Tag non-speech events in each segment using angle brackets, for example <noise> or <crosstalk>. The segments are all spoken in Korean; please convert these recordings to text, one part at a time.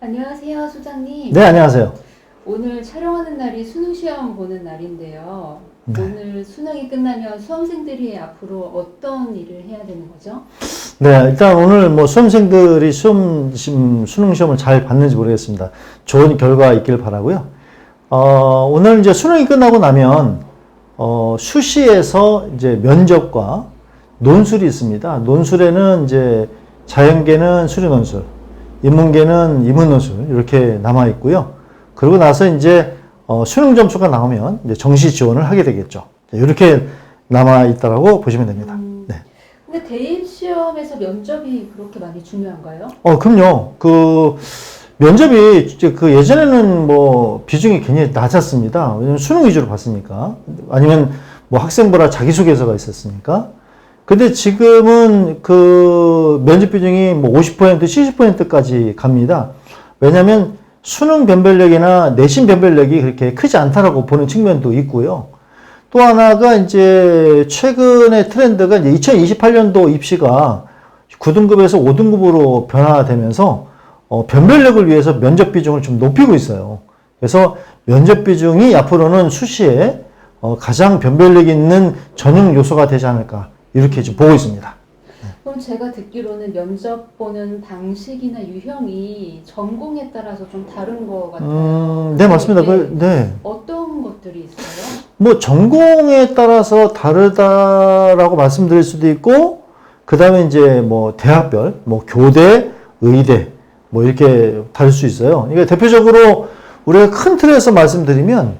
안녕하세요, 소장님. 네, 안녕하세요. 오늘 촬영하는 날이 수능 시험 보는 날인데요. 네. 오늘 수능이 끝나면 수험생들이 앞으로 어떤 일을 해야 되는 거죠? 네, 일단 오늘 뭐 수험생들이 수험, 시- 수능 시험을 잘 봤는지 모르겠습니다. 좋은 결과 있길 바라고요. 어, 오늘 이제 수능이 끝나고 나면, 어, 수시에서 이제 면접과 논술이 있습니다. 논술에는 이제 자연계는 수리 논술, 인문계는 인문 논술, 이렇게 남아 있고요. 그러고 나서 이제, 어, 수능 점수가 나오면 이제 정시 지원을 하게 되겠죠. 이렇게 남아 있다라고 보시면 됩니다. 음, 네. 근데 대입 시험에서 면접이 그렇게 많이 중요한가요? 어, 그럼요. 그, 면접이, 이제 그 예전에는 뭐 비중이 굉장히 낮았습니다. 왜냐면 수능 위주로 봤으니까. 아니면 뭐 학생부라 자기소개서가 있었으니까. 근데 지금은 그 면접 비중이 뭐 50%, 70%까지 갑니다. 왜냐면 수능 변별력이나 내신 변별력이 그렇게 크지 않다라고 보는 측면도 있고요. 또 하나가 이제 최근의 트렌드가 이제 2028년도 입시가 9등급에서 5등급으로 변화되면서 어, 변별력을 위해서 면접 비중을 좀 높이고 있어요. 그래서 면접 비중이 앞으로는 수시에 어, 가장 변별력 있는 전형 요소가 되지 않을까 이렇게 지금 보고 있습니다. 그럼 제가 듣기로는 면접 보는 방식이나 유형이 전공에 따라서 좀 다른 것 같아요. 음, 네 맞습니다. 그, 네. 어떤 것들이 있어요? 뭐 전공에 따라서 다르다라고 말씀드릴 수도 있고 그 다음에 이제 뭐 대학별, 뭐 교대, 의대 뭐 이렇게 다를 수 있어요. 그러니까 대표적으로 우리가 큰 틀에서 말씀드리면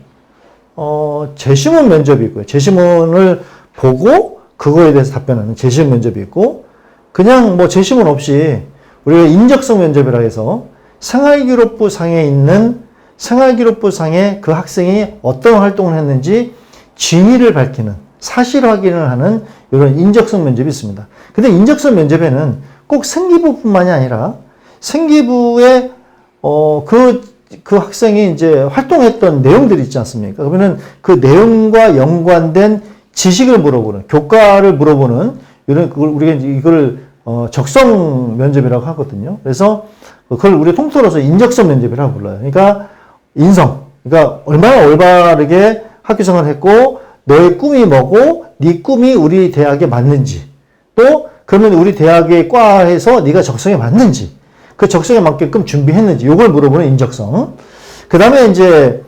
어 재시문 면접이 있고요. 재시문을 보고 그거에 대해서 답변하는 재시문 면접이 있고 그냥 뭐 재시문 없이 우리가 인적성 면접이라 해서 생활기록부 상에 있는 생활기록부 상에 그 학생이 어떤 활동을 했는지 진위를 밝히는 사실 확인을 하는 이런 인적성 면접이 있습니다. 근데 인적성 면접에는 꼭 생기부뿐만이 아니라 생기부에 어그 그 학생이 이제 활동했던 내용들이 있지 않습니까? 그러면은 그 내용과 연관된 지식을 물어보는 교과를 물어보는 이런 그걸 우리가 이제 이걸 어 적성 면접이라고 하거든요. 그래서 그걸 우리 통틀어서 인적성 면접이라고 불러요. 그러니까 인성. 그러니까 얼마나 올바르게 학교 생활을 했고 너의 꿈이 뭐고 네 꿈이 우리 대학에 맞는지 또 그러면 우리 대학의 과에서 네가 적성에 맞는지 그 적성에 맞게끔 준비했는지 이걸 물어보는 인적성. 그 다음에 이제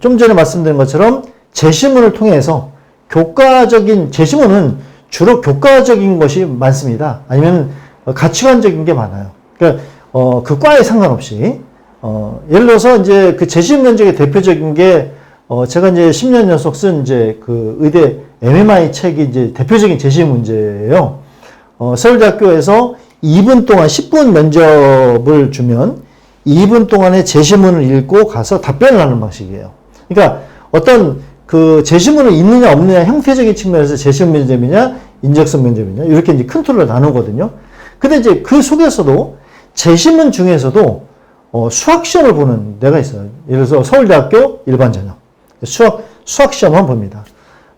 좀 전에 말씀드린 것처럼 재시문을 통해서 교과적인 재시문은 주로 교과적인 것이 많습니다. 아니면 가치관적인 게 많아요. 그러니까 어, 그 과에 상관없이 어, 예를 들어서 이제 그 재시문 면적의 대표적인 게 어, 제가 이제 10년 연속 쓴 이제 그 의대 MMI 책이 이제 대표적인 제시 문제예요. 어, 서울대학교에서 2분 동안 10분 면접을 주면 2분 동안에 제시문을 읽고 가서 답변을 하는 방식이에요. 그러니까 어떤 그 제시문을 있느냐 없느냐 형태적인 측면에서 제시문 면접이냐 인적성 면접이냐 이렇게 이제 큰 틀로 나누거든요. 근데 이제 그 속에서도 제시문 중에서도 어, 수학 시험을 보는 데가 있어요. 예를 들어서 서울대학교 일반 전형 수학 수학 시험만 봅니다.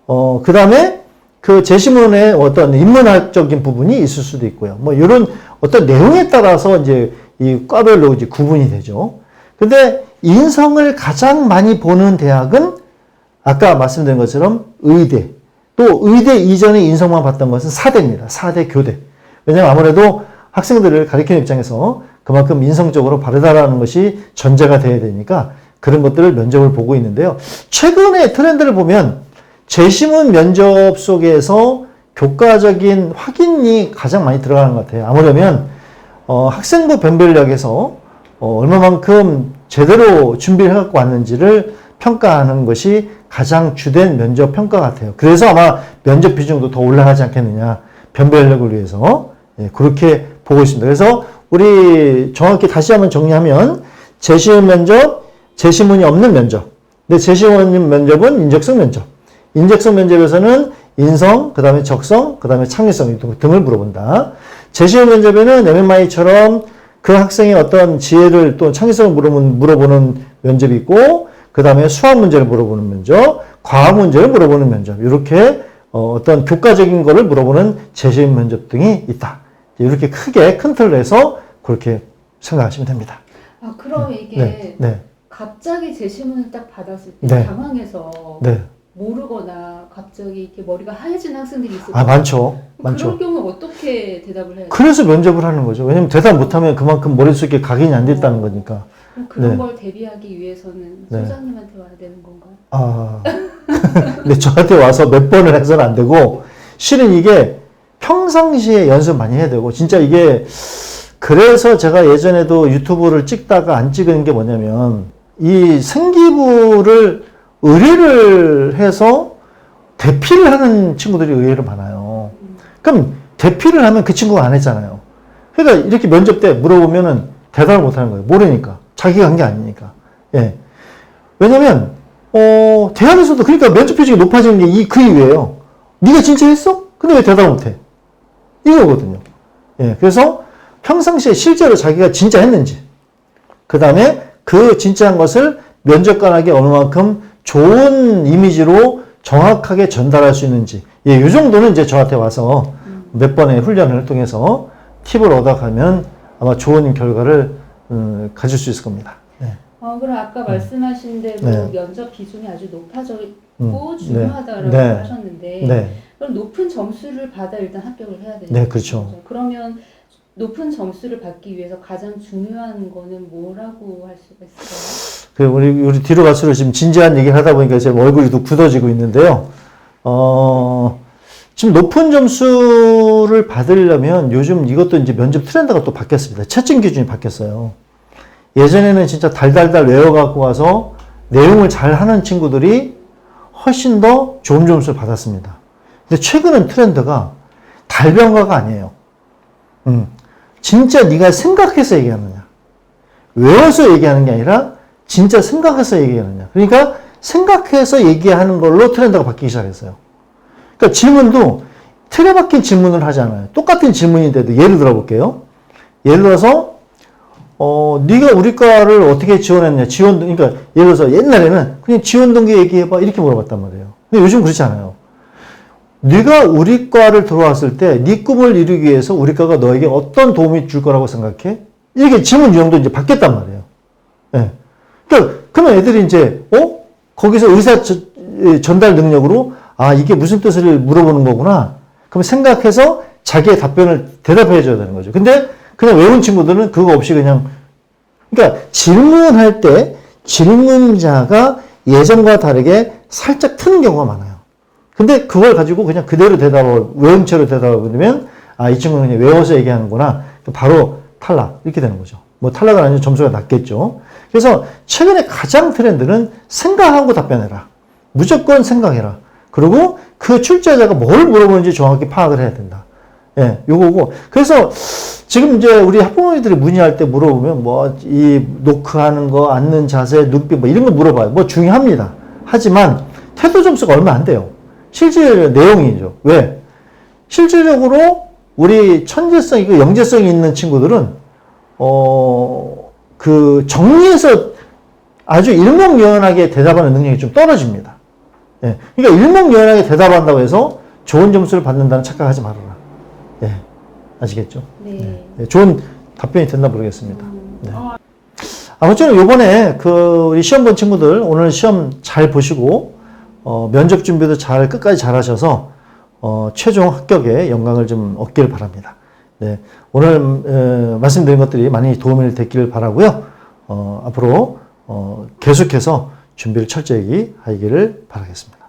어, 그 다음에 그 제시문의 어떤 인문학적인 부분이 있을 수도 있고요. 뭐 이런 어떤 내용에 따라서 이제 이 과별로 이제 구분이 되죠. 근데 인성을 가장 많이 보는 대학은 아까 말씀드린 것처럼 의대. 또 의대 이전에 인성만 봤던 것은 사대입니다. 사대 교대. 왜냐하면 아무래도 학생들을 가리키는 입장에서 그만큼 인성적으로 바르다라는 것이 전제가 돼야 되니까 그런 것들을 면접을 보고 있는데요. 최근의 트렌드를 보면 재시문 면접 속에서 교과적인 확인이 가장 많이 들어가는 것 같아요. 아무려면 어, 학생부 변별력에서 어, 얼마만큼 제대로 준비를 해갖고 왔는지를 평가하는 것이 가장 주된 면접 평가 같아요. 그래서 아마 면접 비중도 더 올라가지 않겠느냐. 변별력을 위해서. 예, 그렇게 보고 있습니다. 그래서 우리 정확히 다시 한번 정리하면 재시문 면접, 재시문이 없는 면접. 근데 재시문 면접은 인적성 면접. 인적성 면접에서는 인성, 그 다음에 적성, 그 다음에 창의성 등을 물어본다. 재시문 면접에는 MMI처럼 그 학생의 어떤 지혜를 또 창의성을 물어보는, 물어보는 면접이 있고, 그 다음에 수학 문제를 물어보는 면접, 과학 문제를 물어보는 면접, 이렇게 어, 어떤 교과적인 거를 물어보는 재시문 면접 등이 있다. 이렇게 크게 큰 틀로 해서 그렇게 생각하시면 됩니다. 아 그럼 이게 네, 네, 갑자기 제시문을 딱 받았을 때 네. 당황해서 네. 모르거나 갑자기 이렇게 머리가 하얘진 학생들이 있을 아, 많죠. 많죠. 그럴 경우 어떻게 대답을 해야 돼요? 그래서 면접을 하는 거죠. 왜냐면 대답 못하면 그만큼 머릿속에 각인이 안 됐다는 거니까. 그럼 그런 네. 걸 대비하기 위해서는 네. 소장님한테 와야 되는 건가요? 아. <laughs> 근데 저한테 와서 몇 번을 해서는 안 되고, 실은 이게 평상시에 연습 많이 해야 되고, 진짜 이게, 그래서 제가 예전에도 유튜브를 찍다가 안 찍은 게 뭐냐면, 이 생기부를 의뢰를 해서 대피를 하는 친구들이 의외로 많아요. 그럼 대피를 하면 그 친구가 안 했잖아요. 그러니까 이렇게 면접 때 물어보면은 대답을 못 하는 거예요. 모르니까. 자기가 한 게 아니니까. 예. 왜냐면, 어, 대학에서도 그러니까 면접 표준이 높아지는 게 이, 그 이유예요. 네가 진짜 했어? 근데 왜 대답 못 해? 이거거든요. 예. 그래서 평상시에 실제로 자기가 진짜 했는지, 그 다음에 그 진짜 한 것을 면접관에게 어느 만큼 좋은 이미지로 정확하게 전달할 수 있는지, 예, 요 정도는 이제 저한테 와서 몇 번의 훈련을 통해서 팁을 얻어가면 아마 좋은 결과를 음, 가질 수 있을 겁니다. 네. 어, 그럼 아까 말씀하신 대로 네. 면접 비중이 아주 높아졌고 음, 중요하다라고 네. 하셨는데 네. 그럼 높은 점수를 받아 일단 합격을 해야 되는 네, 그렇죠. 거죠. 그러면 높은 점수를 받기 위해서 가장 중요한 거는 뭐라고 할 수가 있을까요? 그 우리 우리 뒤로 갈수록 지금 진지한 얘기를 하다 보니까 제 얼굴이 또 굳어지고 있는데요. 어, 지금 높은 점수를 받으려면 요즘 이것도 이제 면접 트렌드가 또 바뀌었습니다. 채점 기준이 바뀌었어요. 예전에는 진짜 달달달 외워갖고 와서 내용을 잘 하는 친구들이 훨씬 더 좋은 점수를 받았습니다. 근데 최근은 트렌드가 달변가가 아니에요. 음, 진짜 네가 생각해서 얘기하느냐. 외워서 얘기하는 게 아니라 진짜 생각해서 얘기하느냐. 그러니까 생각해서 얘기하는 걸로 트렌드가 바뀌기 시작했어요. 그러니까 질문도 틀에 박힌 질문을 하지 않아요. 똑같은 질문인데도 예를 들어 볼게요. 예를 들어서 어, 네가 우리 과를 어떻게 지원했냐. 지원 그러니까 예를 들어서 옛날에는 그냥 지원 동기 얘기해 봐 이렇게 물어봤단 말이에요. 근데 요즘 그렇지 않아요. 네가 우리 과를 들어왔을 때 네 꿈을 이루기 위해서 우리 과가 너에게 어떤 도움이 줄 거라고 생각해? 이렇게 질문 유형도 이제 바뀌었단 말이에요. 예. 그러니까 그러면 애들이 이제 어 거기서 의사 저- 예, 전달 능력으로 아 이게 무슨 뜻을 물어보는 거구나. 그럼 생각해서 자기의 답변을 대답해 줘야 되는 거죠. 근데 그냥 외운 친구들은 그거 없이 그냥 그러니까 질문할 때 질문자가 예전과 다르게 살짝 트는 경우가 많아요. 근데 그걸 가지고 그냥 그대로 대답을 외운 채로 대답을 하면 아 이 친구는 그냥 외워서 얘기하는구나 바로 탈락 이렇게 되는 거죠. 뭐 탈락은 아니고 점수가 낮겠죠. 그래서 최근에 가장 트렌드는 생각하고 답변해라. 무조건 생각해라. 그리고 그 출제자가 뭘 물어보는지 정확히 파악을 해야 된다. 예, 요거고. 그래서 지금 이제 우리 학부모님들이 문의할 때 물어보면 뭐 이 노크하는 거, 앉는 자세, 눈빛 뭐 이런 거 물어봐요. 뭐 중요합니다. 하지만 태도 점수가 얼마 안 돼요. 실제 내용이죠. 왜? 실질적으로 우리 천재성, 이고 영재성이 있는 친구들은, 어, 그 정리해서 아주 일목요연하게 대답하는 능력이 좀 떨어집니다. 예. 그러니까 일목요연하게 대답한다고 해서 좋은 점수를 받는다는 착각하지 말아라. 예. 아시겠죠? 네. 예, 좋은 답변이 됐나 모르겠습니다. 음, 네. 어, 아무쪼록 요번에 그 우리 시험 본 친구들 오늘 시험 잘 보시고 어, 면접 준비도 잘 끝까지 잘 하셔서 어, 최종 합격에 영광을 좀 얻기를 바랍니다. 네, 오늘 에, 말씀드린 것들이 많이 도움이 됐기를 바라고요. 어, 앞으로 어, 계속해서 준비를 철저히 하기를 바라겠습니다.